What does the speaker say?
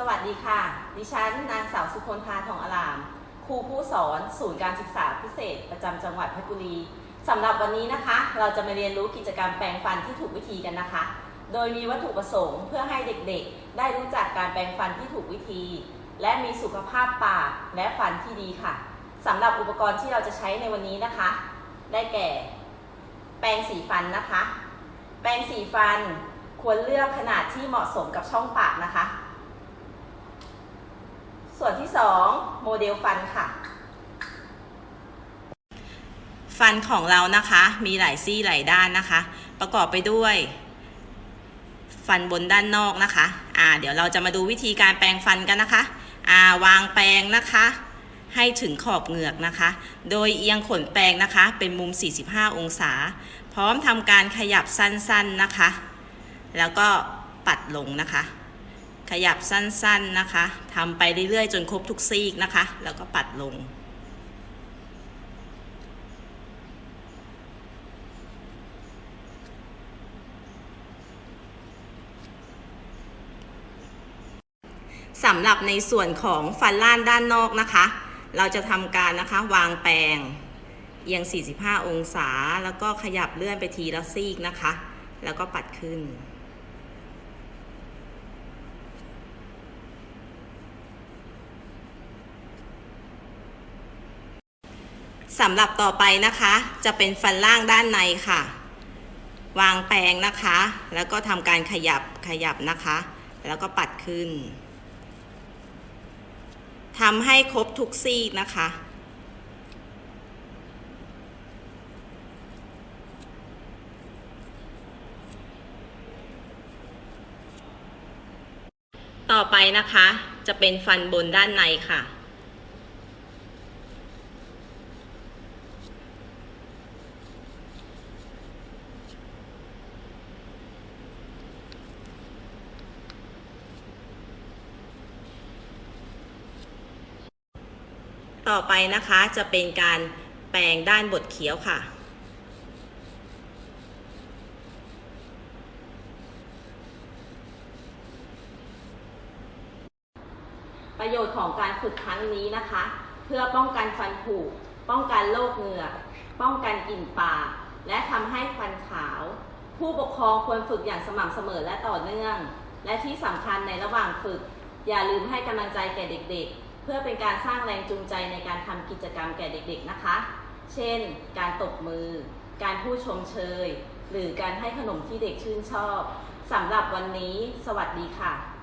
สวัสดีค่ะ ดิฉันนางสาวสุคนธาทองอลาม ครูผู้สอนศูนย์การศึกษาพิเศษ ประจำจังหวัดเพชรบุรีสำหรับวันนี้นะคะ เราจะมาเรียนรู้กิจกรรมแปรงฟันที่ถูกวิธีกันนะคะ โดยมีวัตถุประสงค์เพื่อให้เด็กๆ ได้รู้จักการแปรงฟันที่ถูกวิธี และมีสุขภาพปากและฟันที่ดีค่ะสำหรับอุปกรณ์ที่เราจะใช้ในวันนี้นะคะ ได้แก่ แปรงสีฟันนะคะ แปรงสีฟันควรเลือกขนาดที่เหมาะสมกับช่องปากนะคะ ส่วนที่ 2 โมเดลฟันค่ะ ฟันของเรานะคะ มีหลายซี่หลายด้านนะคะ ประกอบไปด้วย ฟันบนด้านนอกนะคะอ่าเดี๋ยวเราจะมาดูวิธีการแปรงฟันกันนะคะอ่าวางแปรงนะคะ ให้ถึงขอบเหงือกนะคะ โดยเอียงขนแปรงนะคะ เป็นมุม 45 องศา พร้อมทำการขยับสั้นๆนะคะ แล้วก็ปัดลงนะคะ ขยับสั้นๆนะคะทำไปเรื่อยๆ จนครบทุกซีกนะคะ แล้วก็ปัดลง สำหรับในส่วนของฟันล่านด้านนอกนะคะ เราจะทำการนะคะวางแปรงเอียง 45 องศา แล้วก็ขยับเลื่อนไปทีละซีกนะคะ แล้วก็ปัดขึ้น สำหรับต่อไปนะคะ จะเป็นฟันล่างด้านในค่ะ วางแปรงนะคะ แล้วก็ทำการขยับขยับนะคะ แล้วก็ปัดขึ้นทำให้ครบทุกซีกนะคะ ต่อไปนะคะ จะเป็นฟันบนด้านในค่ะ ต่อไปนะคะจะเป็นการแปลงด้านบดเขียวค่ะ ประโยชน์ของการฝึกครั้งนี้นะคะ เพื่อป้องกันฟันผุ ป้องกันโรคเหงือก ป้องกันกลิ่นปาก และทำให้ฟันขาว ผู้ปกครองควรฝึกอย่างสม่ำเสมอและต่อเนื่อง และที่สำคัญในระหว่างฝึก อย่าลืมให้กำลังใจแก่เด็กๆ เพื่อเป็นการสร้างแรงจูงใจในการทำกิจกรรมแก่เด็กๆนะคะ เช่น การตบมือ การพูดชมเชย หรือการให้ขนมที่เด็กชื่นชอบสำหรับวันนี้ สวัสดีค่ะ